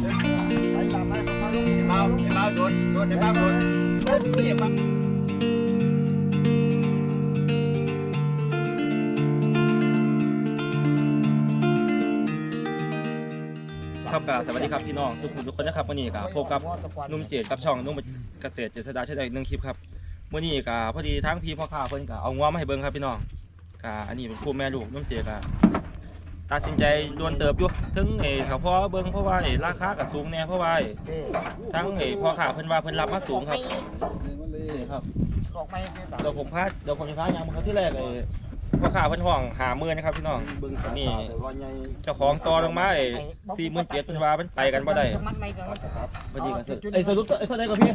ไปตาไปตามไปลงเบาเบาโดนโดนเบาโดนเสียบครับกับสวัสดีครับพี่น้องสุขุมทุกคนนะครับวันนี้กับพบกับนุ่มเจดกับช่องนุ่มเกษตรเจษดาเชาแนลอีกหนึ่งคลิปครับวันนี้กับพอดีทั้งพี่พ่อค้าเพิ่นกับเอางัวมาให้เบิ่งครับพี่น้องกับอันนี้เป็นคู่แม่ลูกนุ่มเจดกับ ตัดสินใจดวนเติบอยู่ถึงไอ้เขาพ่อเบิ่งเพราะว่าไอ้ราคากับสูงแน่เพราะว่าไอ้เด้ทั้งไอ้พ่อค้าเพิ่นว่าเพิ่นรับมาสูงครับนี่ครับออกไม่เสียตาเดี๋ยวผมพาเดี๋ยวผมจะพายังมันครับที่แรกไอ้พ่อค้าเพิ่นห้องหามือนะครับพี่น้องเบิ่งนี่แต่ว่าใหญ่เจ้าของต่อลงมาไอ้สี่หมื่นเจ็ดเพิ่นว่ามันไปกันบ่ได้มันไม่กันมันจะครับพอดีกันไอ้สรุปไอ้เท่าไหร่ก็พี่น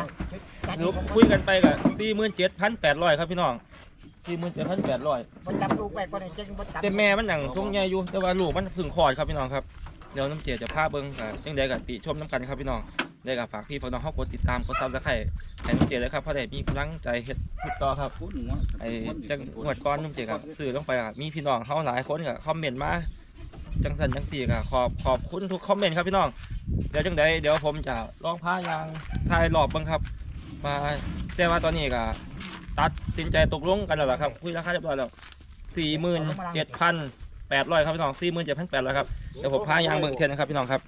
ะลูกคุยกันไปกับสี่หมื่นเจ็ดพันแปดร้อยครับพี่น้อง สี่หมื่นเจ็ดพันแปดร้อยมันจับลูกไปก็ได้เจ๊งมันจับแต่แม่มันหนังทรงใหญ่อยู่แต่ว่าลูกมันเพึ่งคลอดครับพี่น้องครับเดี๋ยวน้ำเจียจะพาเบิ้งกับจังใดกับติชมน้ำกันครับพี่น้องได้กับฝากพี่พี่น้องเขากดติดตามกดซับสไครต์ให้น้ำเจียเลยครับเพราะได้มีกำลังใจเฮ็ดพุดต่อครับไอ้จังหวดก้อนน้ำเจียกับสื่อลงไปกับมีพี่น้องเขาหลายคนกับคอมเมนต์มาจังสันจังสี่กับขอบขอบคุณทุกคอมเมนต์ครับพี่น้องเดี๋ยวจังใดเดี๋ยวผมจะลองพายางถ่ายรอบเบ้างครับ มาแต่ว่าตอนนี้ก็ ตัดสินใจตกลงกันแล้วล่ะครับคุยราคาเรียบร้อยแล้วสี่หมื่นเจ็ดพันแปดร้อยครับพี่น้องสี่หมื่นเจ็ดพันแปดร้อยครับเดี๋ยวผมพายางเบิ่งเทียนนะครับพี่น้องครับ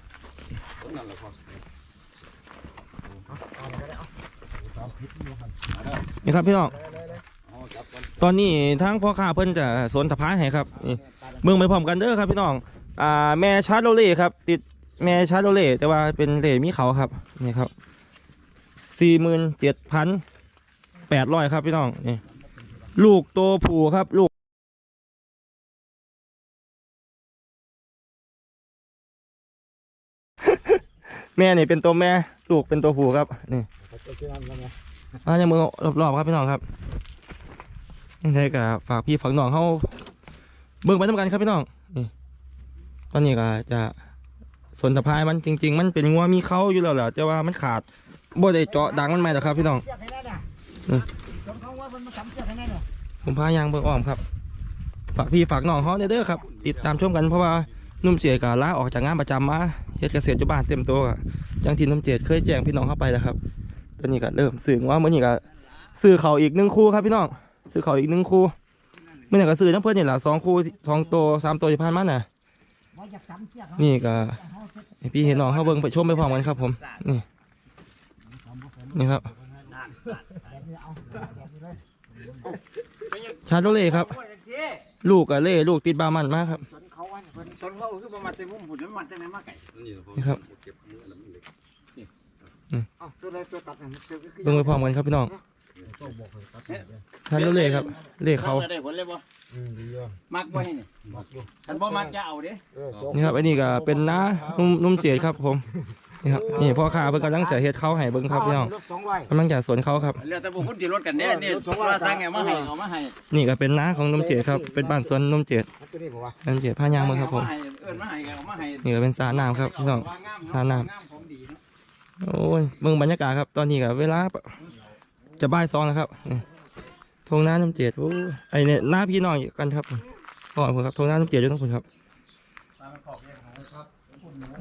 นี่ครับพี่น้องตอนนี้ทางพ่อค้าเพิ่นจะสวนตะพายให้ครับนี่เบิ่งไปพร้อมกันเด้อครับพี่น้องอ่าแม่ชาร์โลเล่ครับ ติดแม่ชาร์โลเล่แต่ว่าเป็นเล่มีเขาครับนี่ครับสี่หมื่นเจ็ดพัน แปดร้อยครับพี่น้องนี่ลูกโตผูครับลูกแม่นี่เป็นตัวแม่ ลูกเป็นตัวผูครับ นี่อาจะมือรอบๆครับพี่น้องครับยังไงกับฝากพี่ฝากน้องเขาเบิ่งไปทำกันครับพี่น้องนี่ตอนนี้ก็จะสนสะพายมันจริง ๆ มันเป็นงัวมีเขาอยู่แล้วแหละแต่ว่ามันขาดบ่ได้เจาะดังมันไหมหรอครับพี่น้อง ผมพายางเบิ่งอ้อมครับ ฝากพี่ฝากน้องเขาเด้อครับ ติดตามชมกันเพราะว่านุ่มเจียกับลาออกจากงานประจำมาเฮ็ดเกษตรอยู่บ้านเต็มตัวอะอยังที่นุ่มเจียเคยแจ้งพี่น้องเข้าไปแล้วครับตอนนี้ก็เริ่มสื่อว่าเมื่อนี้ก็ซื้อเขาอีกหนึ่งคู่ครับพี่น้องซื้อเขาอีกหนึ่งคู่เมื่อนี้ก็ซื้อน้ำเพื่อนนี่แหละสองคู่สองตัวสามตัวที่ผ่านมาน่ะนี่ก็พี่เห็นน้องเข้าเบิ่งไปชมไปพร้อมกันครับ ผมนี่นี่ครับ ชาโดเล่ครับ ลูกกับเล่ลูกติดบามันมากครับจนเขาว่าเพิ่นชนเขาคือประมาณเต็มมุมหุ่นมันจะไหนมาไก่นี่ครับเอาตัวใดตัวตัดเนี่ยเชืองไปพร้อมกันครับพี่น้องชาโดเล่ครับ เล่เขาได้ผลเลยบ่มักบ่ให้นี่มักอยู่คันบ่มักจะเอาเด้นี่ครับอันนี้ก็เป็นน้านุ่มนุ่มเจียดครับผม นี่ครับนี่พ่อค้าเพิ่นกำลังจะเฮ็ดเขาให้เบิ่งครับพี่น้องรถสองร้อยกำลังจะสวนเขาครับเรือแต่บุคุณที่รถกันเนี่ยนี่ว่าสั่งเอามาให้เอามาให้นี่ก็เป็นน้าของนุ่มเจียดครับ เป็นบ้านสวนนุ่มเจียดมันตัวนี้บอกว่านุ่มเจียดพายางเบิ่งครับผมเอิ้นมาให้เอามาให้นี่ก็เป็นสระน้ำครับพี่น้องสาน้ำงามของดีเนาะโอ้ยเบิ่งบรรยากาศครับ ตอนนี้ก็เวลาจะบ่ายสองแล้วครับนี่ทงน้านุ่มเจียดโอ้ยไอเนี่ยหน้าพี่น้องกันครับก่อนผมครับทงน้านุ่มเจียดอยู่ตรงคุณครับ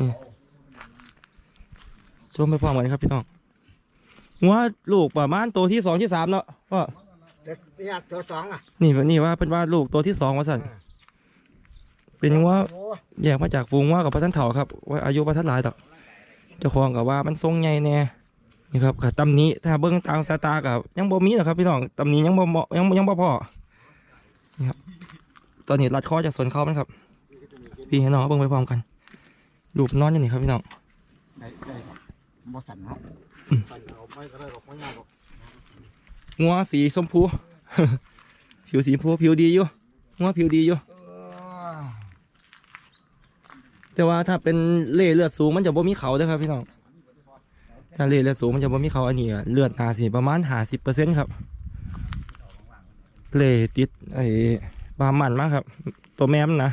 นี่ ชมไปพร้อมกันครับพี่น้องงัวลูกประมาณตัวที่สองที่สามเนาะว่าเด็กเนี่ยตัวสองอะนี่นี่ว่าเป็นว่าลูกตัวที่สองว่าสั่นเป็นว่าโอ้แยกมาจากฝูงว่ากับพระท่านเถาครับว่าอายุพระท่านหลายดอกเจ้าของกับว่ามันทรงใหญ่แน่นี่ครับกับตำหนี้ถ้าเบิ้งตามสายตากับยังบ่มีหรอกครับพี่น้องตำหนี้ยังบ่เหมาะยังยังบ่พอนี่ครับตอนนี้รัดคอจากสวนเขามันครับพี่ให้น้องเบิ้งไปพร้อมกันรูปนอนอยู่นี่ครับพี่น้องได้ได้ครั บบ่สั่นเนาะอืมสั่นเอาไปก็ได้หรอกไม่ยากหรอกงัวสีชมพู ผิวสีชมพูผิวดีอยู่งัวผิวดีอยู่เออแต่ว่าถ้าเป็นเล่เลือดสูงมันจะบ่มีเขาเด้อครับพี่น้องถ้าเล่เลือดสูงมันจะบ่มีเขาอันนี้อะเลือดหาสิประมาณหาสิบเปอร์เซ็นต์ครับ เล่ติดไอ้บามันมากครับ ตัวแม่มันนะ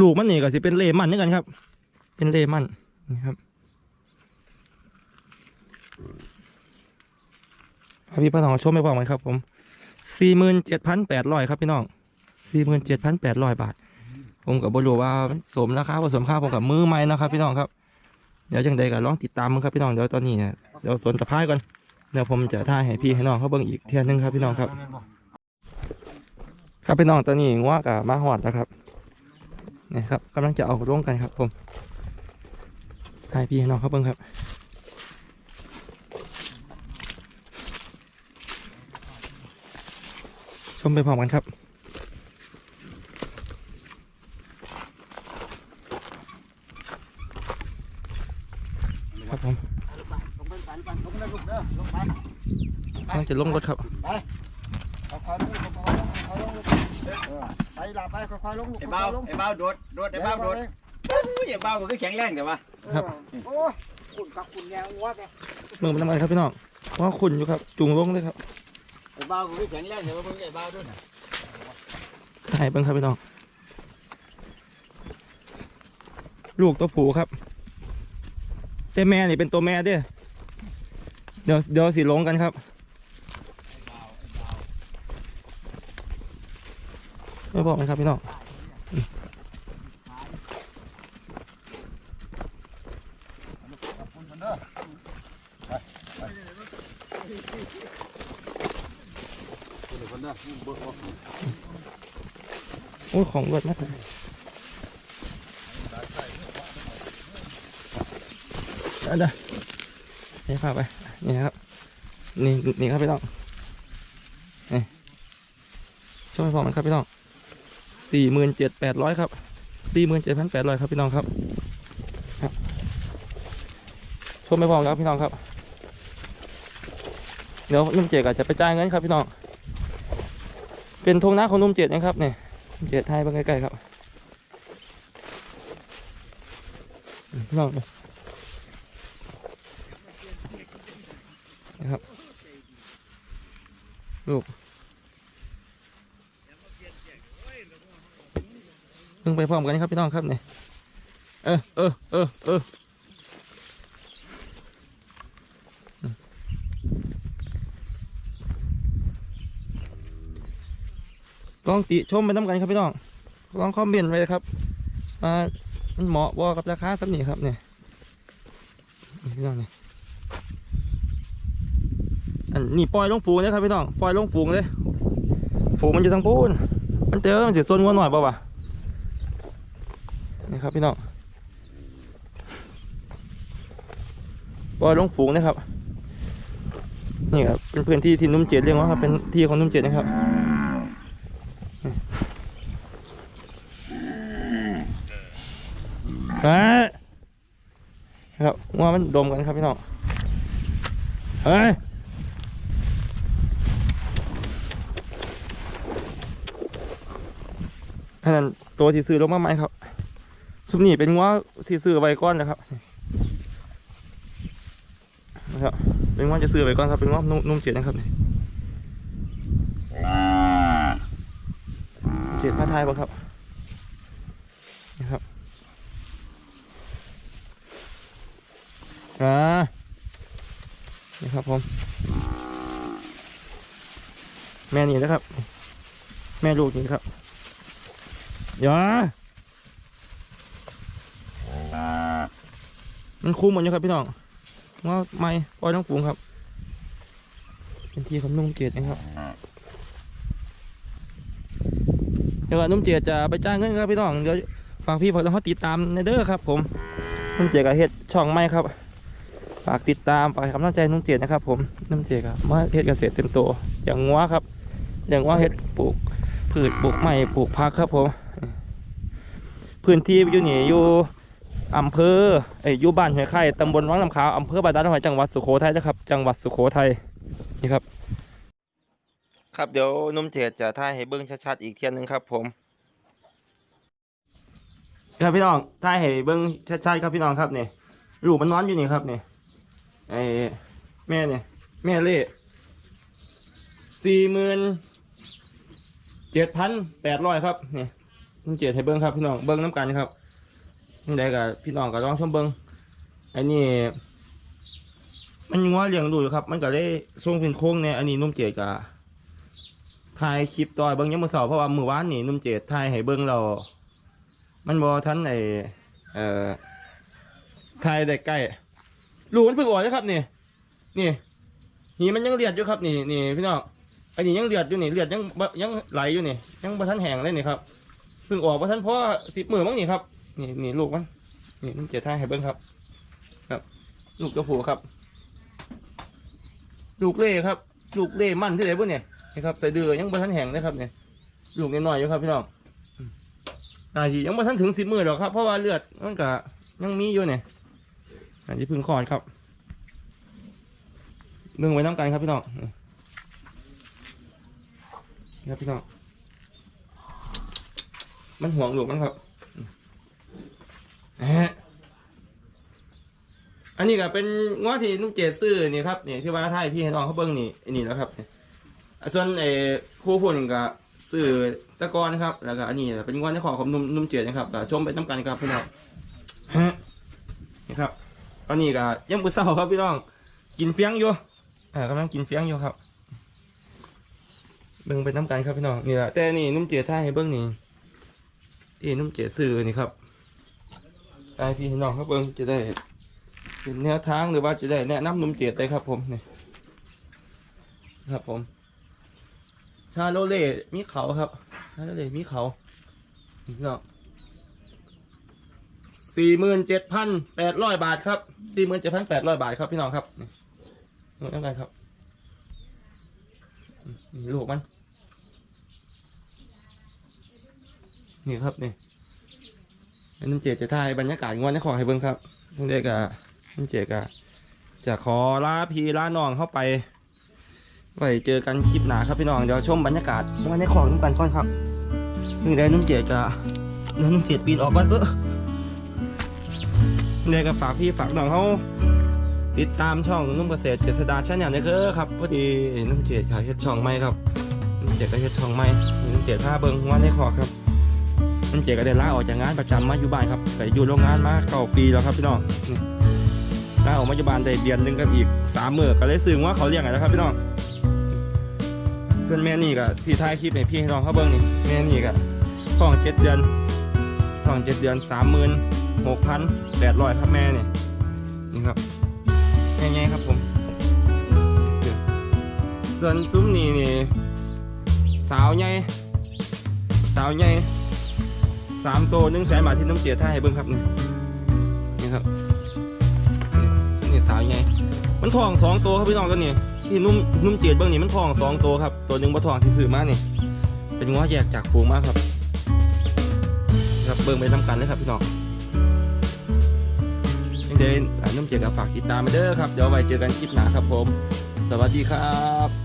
ลูกมันนี่ก็สิเป็นเล่มันนี่กันครับ เป็นเล่มันนี่ครับ พาพี่พ่อน้องชมไปพร้อมครับผมสี่หมื่นเจ็ดพันแปดร้อยครับพี่น้องสี่หมื่นเจ็ดพันแปดร้อยบาท ผมกับบรูว่าสมราคาผสมค่าผมกับมือใหม่นะครับ พี่น้องครับ เดี๋ยวจังใดก็ลองติดตามมึงครับพี่น้องเดี๋ยวตอนนี้เนี่ยเดี๋ยวสนตะไคร้ก่อนเดี๋ยวผมจะถ่ายให้พี่ให้น้องเขาเบิ่งอีกเที่ยนึงครับพี่น้องครับ ครับพี่น้องตอนนี้งัวกับมาหอดแล้วครับนี่ครับกำลังจะเอาลงกันครับ ผมให้พี่ให้น้องเขาเบิ่งครับ ชมไปพร้อมกันครับครับผมกำลังจะลงรถครับค่อยๆลงค่อยๆลงค่อยๆลงไปลาไปค่อยๆลงไอ้เบ้าไอ้เบ้าโดดโดดไอ้เบ้าโดดไอ้เบ้ามันก็แข็งแรงแต่ว่าครับโอ้คุณกับคุณแนวงัวแกเมืองเป็นน้ำมันครับพี่น้องว่าคุณอยู่ครับ จุงลงเลยครับ อ้บ้าก็แข็งแรงแต่ว่ามึงไอ้บ้าด้วยนะถ่ายเบิ่งครับพี่น้อง ลูกตัวผูครับ แต่แม่นี่เป็นตัวแม่เด้อเดี๋ยวเดี๋ยวสิลงกันครับไม่บอกนะครับพี่น้อง โอ้ของรวดมากเลยเอาเด้อนี่พาไปนี่นะครับนี่นี่ครับพี่น้องนี่ช่วยพอมันครับพี่น้องสี่หมื่นเจ็ดแปดร้อยครับสี่หมื่นเจ็ดพันแปดร้อยครับพี่น้องครับครับชมไปพร้อมครับพี่น้องครับ เดี๋ยวนุ่มเจ็ดก็จจะไปจ่ายเงินครับพี่น้องเป็นทงหน้าของนุ่มเจ็ดนะครับเนี่ย เจ็ดไทยไปใกล้ๆครับลองดูนะครับ ลูกเพิ่งไปพร้อมกันครับพี่น้องครับเนี่ยเออเออเออเออ ลองติชมไปน้ำกันครับพี่น้อง ลองคอมเมนต์ไว้ครับว่ามันเหมาะบ่กับราคาสักหนี่ครับเนี่ยพี่น้องเนี่ยอันนี่ปล่อยลงฝูงเลยครับพี่น้องปล่อยลงฝูงเลยฝูงมันจะทางพูนมันเจอมันจะซนงัวหน่อยเปล่าวะนี่ครับพี่น้องปล่อยลงฝูงนะครับนี่ครับเป็นพื้นที่ที่นุ่มเจ็ดเรียกว่าครับเป็นที่ของนุ่มเจ็ดนะครับ ครับว่ามันดมกันครับพี่น้องเฮ้ยอันนั้นตัวที่ซื้อลงมาไหมครับซุปนี่เป็นง้อที่ซื้อไว้ก้อนนะครับนะครับ เป็นง้อจะซื้อไว้ก้อนครับ เป็นง้อนุ่มเจ็ดนะครับนี่เจ็ดผ้าไทยป่ะครับนี่ครับ อ่านี่ครับผม แม่นี่นะครับ แม่ลูกนี่ครับอย่ามันคุ้มหมดอยู่ครับพี่น้องว่าไม่ปล่อยน้องปูงครับ เป็นที่ของนุ่มเกียรตินะครับเดี๋ยวนุ่มเจียจะไปจ้างเงินครับพี่น้องเดี๋ยวฝากพี่ฝากน้องเขาติดตามในเด้อครับ ผมนุ่มเจียกับเฮ็ดช่องไม่ครับากติดตามฝากให้ำลังใจนุ่มเจดนะครับ ผมนุ่มเจดครับมาเฮ็ดเกษตรเต็มตัวอย่างงัวครับ อย่างงัวเฮ็ดปลูกพืชปลูกไม้ปลูกผักครับผม พื้นที่อยู่นี่อยู่อำเภอเอ้ยอยู่บ้านห้วยไข่ตำบลวังน้ำขาวอำเภอบาดาลหอยจังหวัดสุโขทัยนะครับ จังหวัดสุโขทัยนี่ครับ ครับเดี๋ยวนุ่มเจดจะถ่ายให้เบิ้งชัดๆอีกเทียนหนึ่งครับ ผมครับพี่น้องถ่ายให้เบิ้งชัดๆครับพี่น้องครับเนี่ลูกมันนอนอยู่นี่ครับเนี่ย ไอ้แม่เนี่ยแม่เล่สี่หมื่นเจ็ดพันแปดร้อยครับนี่ต้องเจ็ดให้เบิ้งครับพี่น้องเบิ้งน้ำกันครับยังไงกับพี่น้องก็ลองชมเบิ้งไอ้นี่มันยังว่าเลี้ยงดูครับ มันก็ได้ส่งเป็นโค้งเนี่ยอันนี้นุ่มเจดกับถ่ายคลิปต่อยเบิ้งยังมือเสาเพราะว่ามือวานนี่นุ่มเจดถ่ายให้เบิ้งเรา มันบอทันไอเอ่อทายได้ใกล้ ลูกมันเพิ่งออกนะครับนี่นี่หีมันยังเลียดอยู่ครับนี่นี่พี่น้องอันนี้ยังเลียดอยู่นี่เลียดยังยังไหลอยู่นี่ยังบ่ทันแห้งเลยนี่ครับเพิ่งออกบ่ทันเพราะสิบมือมั้งนี่ครับนี่นี่ลูกมันนี่มันเจียท่าให้เบิ้งครับ ครับ ลูกตัวผู้ครับ ลูกเล่ครับ ลูกเล่มั่นที่ไหนบุ้เนี่ยนี่ครับใส่เดือยังบ่ทันแห้งนะครับเนี่ยลูกน้อยๆอยู่ครับพี่น้องอาทียังบ่ทันถึงสิบมือหรอกครับเพราะว่าเลือดมันก็ยังมีอยู่เนี่ย อันนี้พึ่งคลอดครับเรื่องไว้น้ำกันครับพี่น้องนี่ครับพี่น้องมันห่วงหลูกมันครับอันนี้ก็เป็นงอที่นุ่มเจดซื้อนี่ครับนี่ที่ว่าไทยพี่ให้น้องเขาเบิ้งนี่นี่แล้วครับส่วนไอ้คู่พุ่นก็ซื้อตะกอนนะครับ แล้วก็อันนี้เป็นงอที่ขอของนุ่มนุ่มเจดนะครับก็ชมไปน้ำกันครับพี่น้องฮะ ตอนนี้ก็ยังบุเศร้าครับพี่น้อง กินเฟียงอยู่อ่ากำลังกินเฟียงอยู่ครับเบิ่งไปน้ำกันครับพี่น้องนี่แหละแต่นี่นุ่มเจียท่าให้เบิ่งนี่ที่นุ่มเจียซื้อนี่ครับไอพี่น้องครับเบิ่งจะได้เป็นแนวทางหรือว่าจะได้แนะนำนุ่มเจียได้ครับ ผมนี่ครับผมชาโลเล่มีเขาครับชาโลเล่มีเขานี่พี่น้อง สี่หมื่นเจ็ดพันแปดร้อยบาทครับสี่หมื่นเจ็ดพันแปดร้อยบาทครับพี่น้องครับนี่นี่น้ำกันครับนี่ลูกมันนี่ครับนี่อันน้ำเจดจะถ่ายบรรยากาศงวนในขอให้เบิ้งครับทั้งเด็กอะน้ำเจดอะจะขอลาพี่ลาน้องเข้าไปไว้เจอกันคลิปหนาครับพี่น้องเดี๋ยวชมบรรยากาศงวนในของน้ำกันก่อนครับนี่ได้น้ำเจดกะน้ำเจดปีนออกก่อนเออ เด็กก็ฝากพี่ฝากน้องเขาติดตามช่องนุ่มเกษตรเจษดาชาแนลเนี่ยคือครับพอดีน้ำเจดขายเฮ็ดช่องใหม่ครับมันเจก็เฮ็ดช่องใหม่มันเจผ้าเบิ่งว่าในคอครับมันเจก็ได้ลาออกจากงานประจำมาอยู่บ้านครับไปอยู่โรงงานมาเก้าปีแล้วครับพี่น้องลาออกมาอยู่บ้านได้เดือนหนึงกับอีกสามมื้อก็เลยซึ้งว่าเขาเลี้ยงไงแล้วครับพี่น้องเพื่อนแม่นี่ก็ที่ท้ายคลิปให้พี่ให้น้องเขาเบิ่งนี่แม่นี่ก็ท้องเจ็ดเดือนท้องเจ็ดเดือนสามหมื่น หกพันแปดร้อยครับแม่เนี่ยนี่ครับง่ายๆครับผมส่วนซุ้มนี่นี่สาวใหญ่สาวใหญ่สามตัวหนึ่งแสนบาทที่น้ำเจียท่าให้เบิ้งครับนี่นี่ครับนี่สาวใหญ่มันทองสองตัวครับพี่น้องตัวนี้ที่นุ่มนุ่มเจียดเบิ้งนี่มันทองสองตัวครับตัวหนึ่งบ่ทองที่ซื้อมานี่เป็นง้อแยกจากฝูงมากครับ ครับเบิ้งไปทำกันเลยครับพี่น้อง ยังเดินนุ่มเจียดกับฝากติดตามมาเด้อครับ เดี๋ยวไว้เจอกันคลิปหน้าครับผม สวัสดีครับ